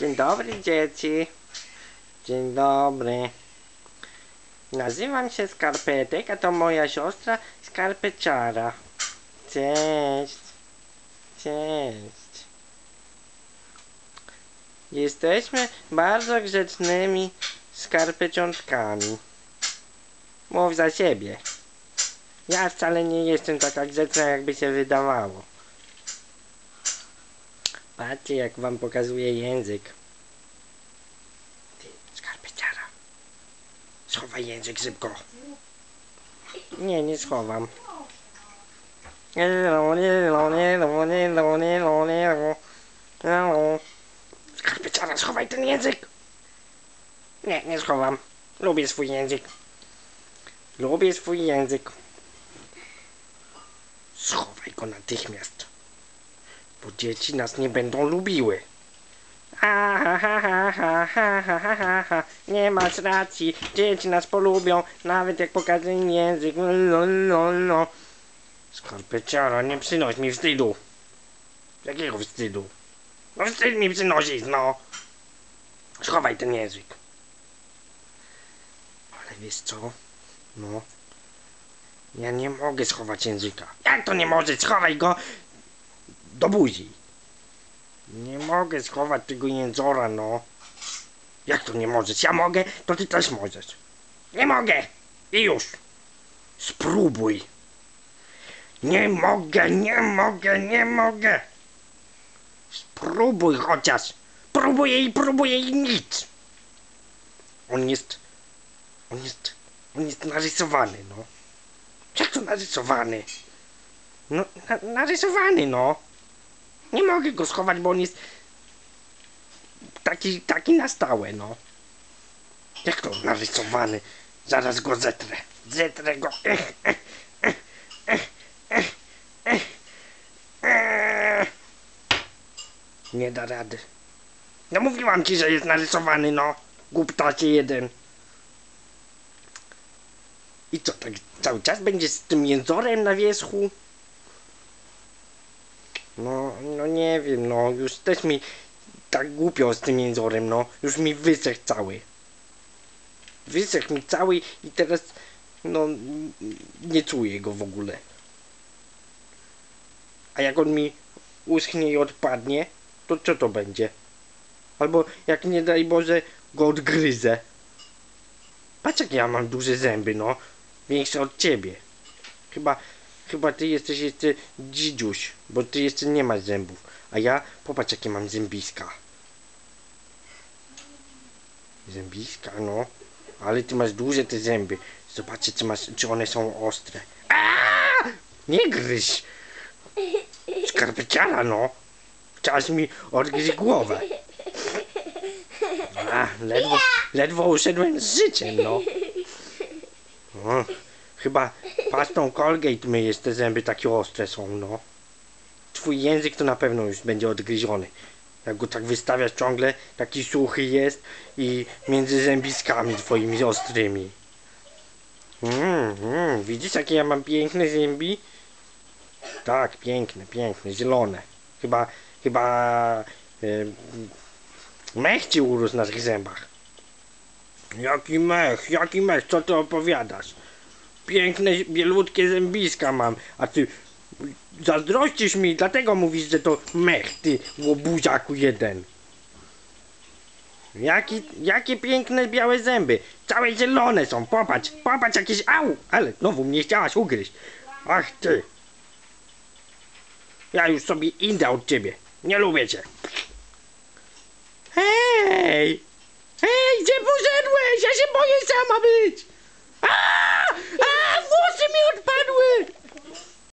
Dzień dobry dzieci. Dzień dobry. Nazywam się Skarpetek, a to moja siostra Skarpeciara. Cześć. Cześć. Jesteśmy bardzo grzecznymi skarpeciątkami. Mów za siebie. Ja wcale nie jestem taka grzeczna, jakby się wydawało. Patrzcie, jak wam pokazuje język. Ty, skarpeciara. Schowaj język szybko. Nie, nie schowam. Skarpeciara, schowaj ten język. Nie, nie schowam. Lubię swój język. Lubię swój język. Schowaj go natychmiast bo dzieci nas nie będą lubiły. Ha, ha, ha, ha, ha, ha, ha, ha, ha. Nie masz racji, dzieci nas polubią, nawet jak pokażę im język. No, no, no. Skarpeciara, nie przynoś mi wstydu. Jakiego wstydu? No wstyd mi przynosisz, no. Schowaj ten język. Ale wiesz co? No. Ja nie mogę schować języka. Jak to nie możesz? Schowaj go do buzi. Nie mogę schować tego jęzora, no. Jak to nie możesz? Ja mogę, to ty też możesz. Nie mogę! I już. Spróbuj. Nie mogę, nie mogę, nie mogę. Spróbuj chociaż. Próbuję i próbuję i nic. On jest... On jest... On jest narysowany, no. Jak to narysowany? No, na, narysowany, no. Nie mogę go schować, bo on jest taki, taki na stałe, no. Jak to narysowany? Zaraz go zetrę. Zetrę go. Ech, ech, ech, ech, ech, ech. Nie da rady. No mówiłam ci, że jest narysowany, no. Głuptacie jeden. I co, tak cały czas będzie z tym jęzorem na wierzchu? No, no nie wiem, no już też mi tak głupio z tym jęzorem, no. Już mi wysech cały. Wysech mi cały i teraz, no, nie czuję go w ogóle. A jak on mi uschnie i odpadnie, to co to będzie? Albo jak nie daj Boże go odgryzę. Patrz jak ja mam duże zęby, no. Większe od ciebie. Chyba Chyba ty jesteś jeszcze dzidziuś, bo ty jeszcze nie masz zębów. A ja, popatrz jakie mam zębiska. Zębiska, no. Ale ty masz duże te zęby. Zobaczcie, czy, masz, czy one są ostre. Aaaa! Nie gryź! Skarpeciara, no. Czas mi odgryźć głowę. A, ledwo, ledwo uszedłem z życiem, no. Chyba Pastą Colgate myjesz, te zęby takie ostre są, no. Twój język to na pewno już będzie odgryziony. Jak go tak wystawiasz ciągle, taki suchy jest i między zębiskami twoimi ostrymi. Mm, mm, widzisz jakie ja mam piękne zębi? Tak, piękne, piękne, zielone. Chyba, chyba e, mech ci urósł na tych zębach. Jaki mech, jaki mech, co ty opowiadasz? Piękne, bielutkie zębiska mam, a ty zazdrościsz mi, dlatego mówisz, że to mech, ty łobuziaku jeden. Jaki, jakie piękne białe zęby, całe zielone są, popatrz, popatrz jakieś, au, ale znowu mnie chciałaś ugryźć. Ach ty. Ja już sobie idę od ciebie, nie lubię cię. Hej! Hej, gdzie poszedłeś? Ja się boję sama być! Absolut, Manuel!